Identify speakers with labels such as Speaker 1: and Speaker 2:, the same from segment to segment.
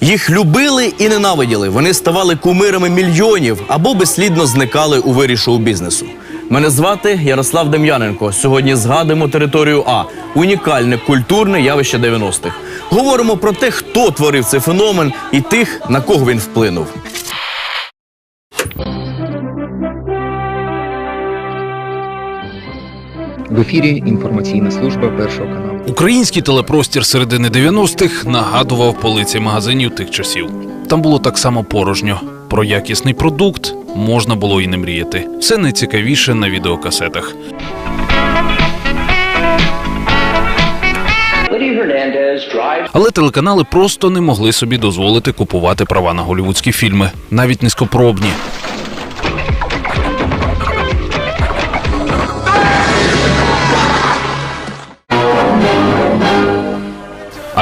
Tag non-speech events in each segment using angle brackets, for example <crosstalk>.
Speaker 1: Їх любили і ненавиділи. Вони ставали кумирами мільйонів або безслідно зникали у вирі шоу-бізнесу. Мене звати Ярослав Дем'яненко. Сьогодні згадуємо територію А унікальне культурне явище 90-х. Говоримо про те, хто творив цей феномен, і тих, на кого він вплинув.
Speaker 2: В ефірі інформаційна служба першого каналу.
Speaker 3: Український телепростір середини 90-х нагадував полиці магазинів тих часів. Там було так само порожньо. Про якісний продукт можна було і не мріяти. Все найцікавіше на відеокасетах. Але телеканали просто не могли собі дозволити купувати права на голівудські фільми, навіть низькопробні.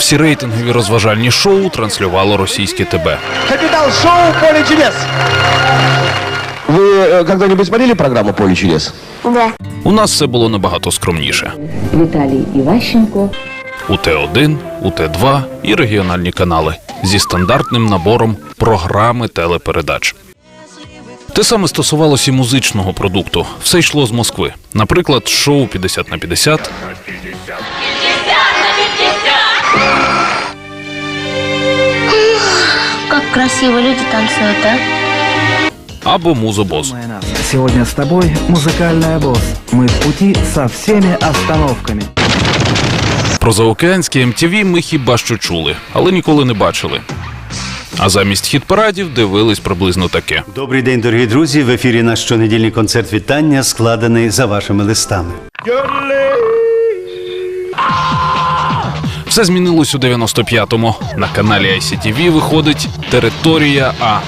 Speaker 3: Всі рейтингові розважальні шоу транслювало російське ТБ.
Speaker 4: Капитал шоу «Поле чудес». Вы э, когда-нибудь смотрели программу «Поле чудес»?
Speaker 3: У нас все було набагато скромніше.
Speaker 5: Віталій Іващенко,
Speaker 3: У Т1, у Т2 і регіональні канали зі стандартним набором програми телепередач. Те саме стосувалося і музичного продукту. Все йшло з Москви. Наприклад, шоу 50 на 50
Speaker 6: Как красиво люди танцуют, а?
Speaker 3: або Музобоз.
Speaker 7: Сегодня с тобой музыкальная босс. Мы в пути со всеми остановками.
Speaker 3: Про заокеанське MTV ми хіба що чули, але ніколи не бачили. А замість хіт-парадів дивились приблизно таке.
Speaker 8: Добрий день, дорогі друзі. В ефірі наш щонедільний концерт вітання, складений за вашими листами.
Speaker 3: Все змінилось у 95-му. На каналі ICTV виходить Територія А.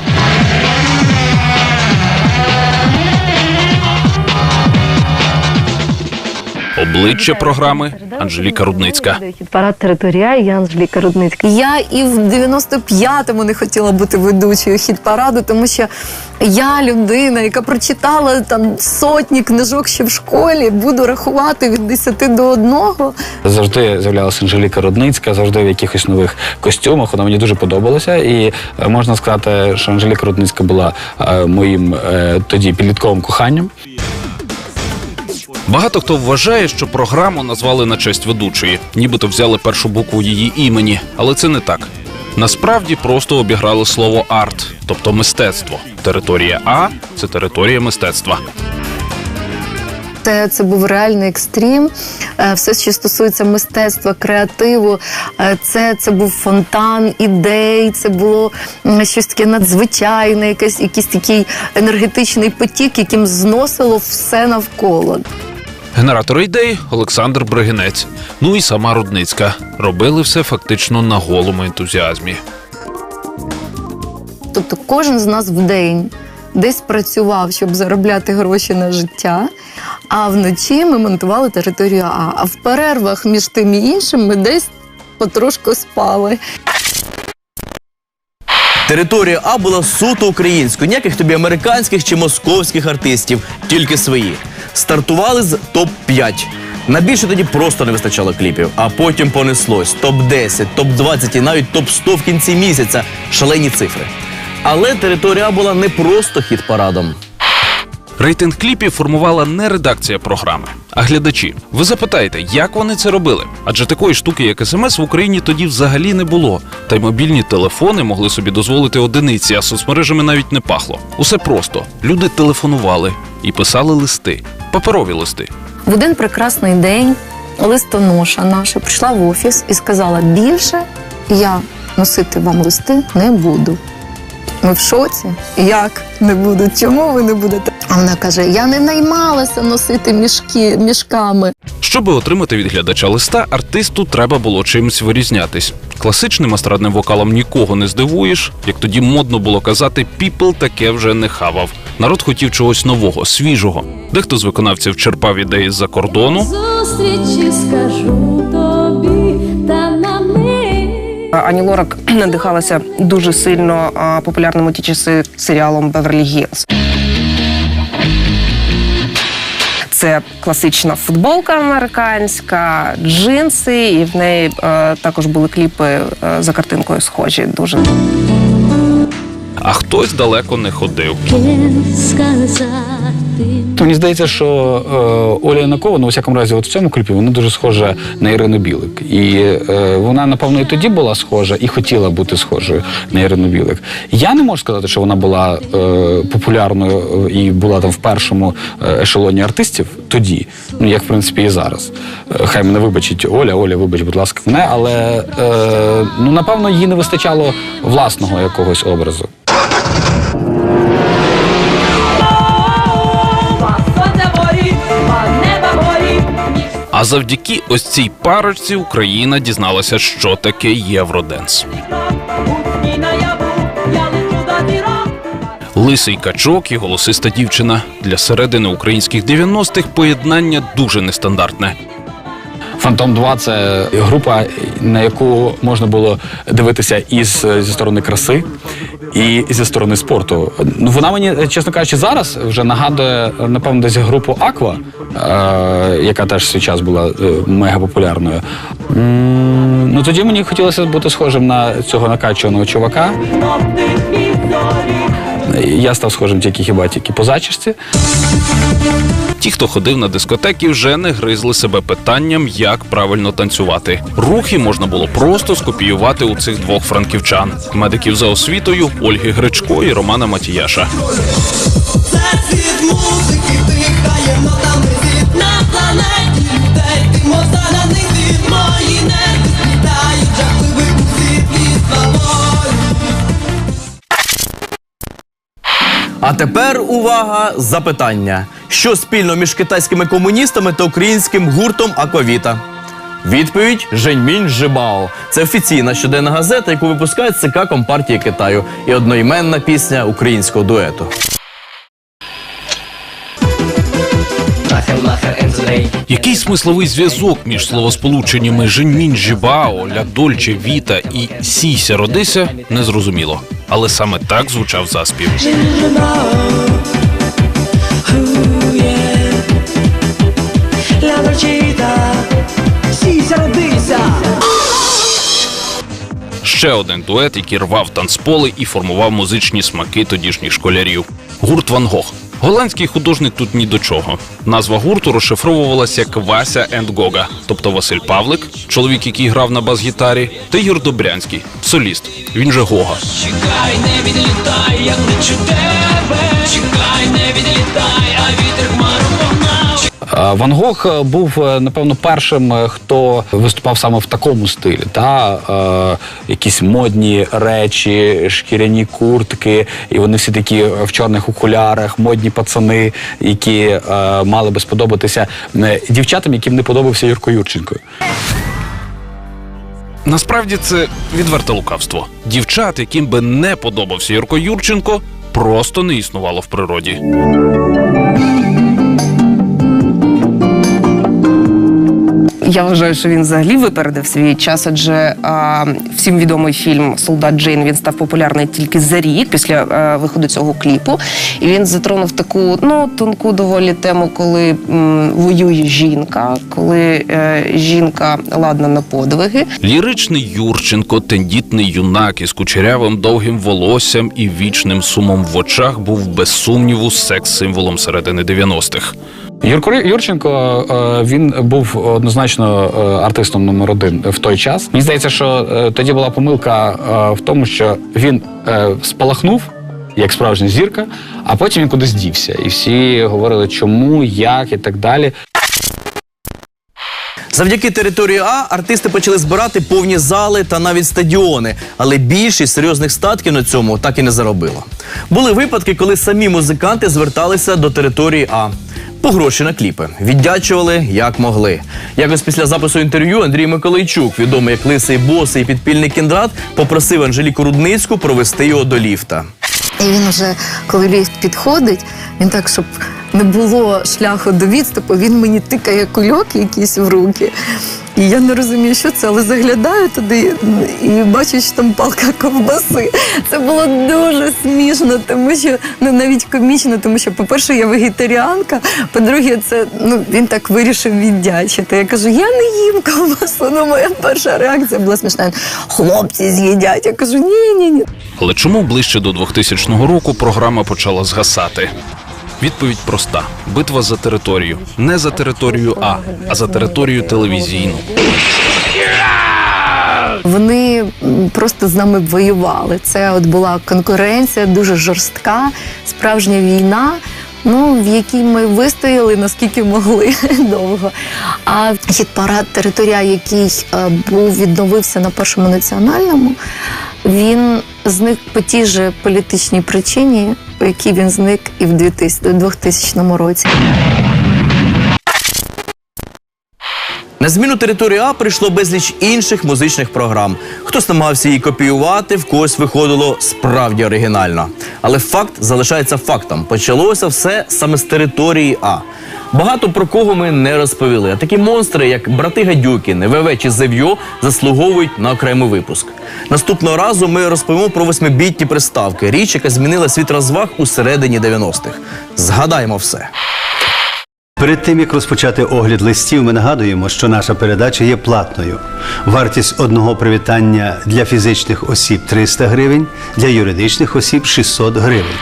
Speaker 3: Обличчя програми Анжеліка Рудницька.
Speaker 9: Парад територія, я Анжеліка Рудницька. Я і в 95-му не хотіла бути ведучою хіт параду, тому що я людина, яка прочитала там сотні книжок ще в школі, буду рахувати від 10 до 1.
Speaker 10: Завжди з'являлася Анжеліка Рудницька, завжди в якихось нових костюмах. Вона мені дуже подобалася. І е, можна сказати, що Анжеліка Рудницька була е, моїм е, тоді підлітковим коханням.
Speaker 3: Багато хто вважає, що програму назвали на честь ведучої, нібито взяли першу букву її імені, але це не так. Насправді просто обіграли слово арт, тобто мистецтво. Територія А це територія мистецтва.
Speaker 9: Це, це був реальний екстрім. Е, Все, що стосується мистецтва, креативу, е, це, це був фонтан ідей, це було щось таке надзвичайне, якийсь, якийсь такий енергетичний потік, яким зносило все навколо.
Speaker 3: Генератор ідей Олександр Бригинець. Ну і сама Рудницька. Робили все фактично на голому ентузіазмі.
Speaker 9: Тобто кожен з нас в день десь працював, щоб заробляти гроші на життя. А вночі ми монтували територію А. А в перервах між тим і іншим ми десь потрошку спали.
Speaker 1: Територія А була суто українською, ніяких тобі американських чи московських артистів, тільки свої. Стартували з топ-5. На більше тоді просто не вистачало кліпів, а потім понеслось топ-10, топ-20 і навіть топ-100 в кінці місяця. Шалені цифри. Але територія була не просто хіт-парадом.
Speaker 3: Рейтинг кліпів формувала не редакція програми, а глядачі. Ви запитаєте, як вони це робили? Адже такої штуки, як смс, в Україні тоді взагалі не було. Та й мобільні телефони могли собі дозволити одиниці, а соцмережами навіть не пахло. Усе просто люди телефонували і писали листи, паперові листи.
Speaker 9: В один прекрасний день листоноша наша прийшла в офіс і сказала: більше я носити вам листи не буду. Ми в шоці. Як не буду? Чому ви не будете? А вона каже: Я не наймалася носити мішки мішками.
Speaker 3: Щоби отримати від глядача листа, артисту треба було чимось вирізнятись. Класичним естрадним вокалом нікого не здивуєш, як тоді модно було казати, піпл таке вже не хавав. Народ хотів чогось нового, свіжого. Дехто з виконавців черпав ідеї з-за кордону,
Speaker 6: Зустрічі скажу
Speaker 5: Ані Лорак <clears throat> надихалася дуже сильно популярним у ті часи серіалом Беверлі Гілз. Це класична футболка американська, джинси, і в неї е, також були кліпи е, за картинкою схожі. Дуже
Speaker 3: А хтось далеко не ходив.
Speaker 10: То мені здається, що е, Оля Янакова, ну, у всякому разі, от в цьому кліпі, вона дуже схожа на Ірину Білик. І е, вона, напевно, і тоді була схожа і хотіла бути схожою на Ірину Білик. Я не можу сказати, що вона була е, популярною е, і була там в першому е, ешелоні артистів тоді, ну як в принципі і зараз. Е, хай мене вибачить Оля, Оля, вибач, будь ласка, мене, але е, ну напевно їй не вистачало власного якогось образу.
Speaker 3: А завдяки ось цій парочці Україна дізналася, що таке Євроденс. Лисий качок і голосиста дівчина для середини українських 90-х поєднання дуже нестандартне.
Speaker 10: Фантом 2 це група, на яку можна було дивитися із зі сторони краси і зі сторони спорту. Ну вона мені, чесно кажучи, зараз вже нагадує напевно десь групу Аква, е, яка теж свій час була е, мега популярною. Ну тоді мені хотілося бути схожим на цього накачуваного чувака. Я став схожим тільки хіба тільки по зачісті.
Speaker 3: Ті, хто ходив на дискотеки, вже не гризли себе питанням, як правильно танцювати. Рухи можна було просто скопіювати у цих двох франківчан: медиків за освітою Ольги Гречко і Романа Матіяша.
Speaker 1: А тепер увага, запитання: що спільно між китайськими комуністами та українським гуртом Аквавіта? Відповідь Женьмінь Жибао. Це офіційна щоденна газета, яку випускає ЦК Компартії Китаю, і одноіменна пісня українського дуету.
Speaker 3: Який смисловий зв'язок між словосполученнями Женьмінь Жібао, Ля Дольче Віта і Сіся Родися незрозуміло. Але саме так звучав заспів. Ще один дует, який рвав танцполи і формував музичні смаки тодішніх школярів. Гурт Ван Гог. Голландський художник тут ні до чого. Назва гурту розшифровувалася як Вася енд Гога, тобто Василь Павлик, чоловік, який грав на бас-гітарі, та Ігор Добрянський, соліст. Він же Гога.
Speaker 6: Чекай, не відлітай, як не
Speaker 10: тебе. Ван Гог е, був, е, напевно, першим, е, хто виступав саме в такому стилі. Та? Е, якісь модні речі, шкіряні куртки, і вони всі такі в чорних окулярах, модні пацани, які е, мали би сподобатися е, дівчатам, яким не подобався Юрко Юрченко.
Speaker 3: Насправді це відверте лукавство. Дівчат, яким би не подобався Юрко Юрченко, просто не існувало в природі.
Speaker 5: Я вважаю, що він взагалі випередив свій час, адже а, всім відомий фільм Солдат Джейн він став популярний тільки за рік після е, виходу цього кліпу. І він затронув таку ну тонку доволі тему, коли м, воює жінка, коли е, жінка ладна на подвиги.
Speaker 3: Ліричний Юрченко, тендітний юнак із кучерявим довгим волоссям і вічним сумом в очах був без сумніву секс-символом середини 90-х.
Speaker 10: Юрко Юрченко е, він був однозначно е, артистом номер один в той час. Мені здається, що е, тоді була помилка в тому, що він спалахнув. Як справжня зірка, а потім він кудись дівся. І всі говорили, чому, як і так далі.
Speaker 1: Завдяки території А артисти почали збирати повні зали та навіть стадіони, але більшість серйозних статків на цьому так і не заробила. Були випадки, коли самі музиканти зверталися до території А. По гроші на кліпи віддячували як могли. Якось після запису інтерв'ю Андрій Миколайчук, відомий як лисий босий і підпільний кіндрат, попросив Анжеліку Рудницьку провести його до ліфта.
Speaker 9: І він вже, коли ліфт підходить, він так, щоб не було шляху до відступу, він мені тикає кульок якийсь в руки. І я не розумію, що це, але заглядаю туди і бачу, що там палка ковбаси. Це було дуже смішно, тому що ну навіть комічно, тому що, по-перше, я вегетаріанка, по-друге, це ну він так вирішив віддячити. Я кажу, я не їм ковбасу. Ну, моя перша реакція була смішна. Хлопці з'їдять. Я кажу, ні, ні, ні.
Speaker 3: Але чому ближче до 2000 року програма почала згасати? Відповідь проста: битва за територію. Не за територію А, а за територію телевізійну.
Speaker 9: Вони просто з нами воювали. Це от була конкуренція дуже жорстка, справжня війна. Ну, в якій ми вистояли наскільки могли <laughs> довго. А хіт-парад територія, який е, був відновився на першому національному, він зник по тій же політичній причині, по якій він зник і в 2000 2000 році.
Speaker 1: На зміну території А прийшло безліч інших музичних програм. Хтось намагався її копіювати, в когось виходило справді оригінально. Але факт залишається фактом. Почалося все саме з території А. Багато про кого ми не розповіли. А такі монстри, як брати Гадюкіни, ВВ чи Зев'йо, заслуговують на окремий випуск. Наступного разу ми розповімо про восьмибітні приставки, річ, яка змінила світ розваг у середині 90-х. Згадаємо все.
Speaker 8: Перед тим як розпочати огляд листів, ми нагадуємо, що наша передача є платною. Вартість одного привітання для фізичних осіб 300 гривень, для юридичних осіб 600 гривень.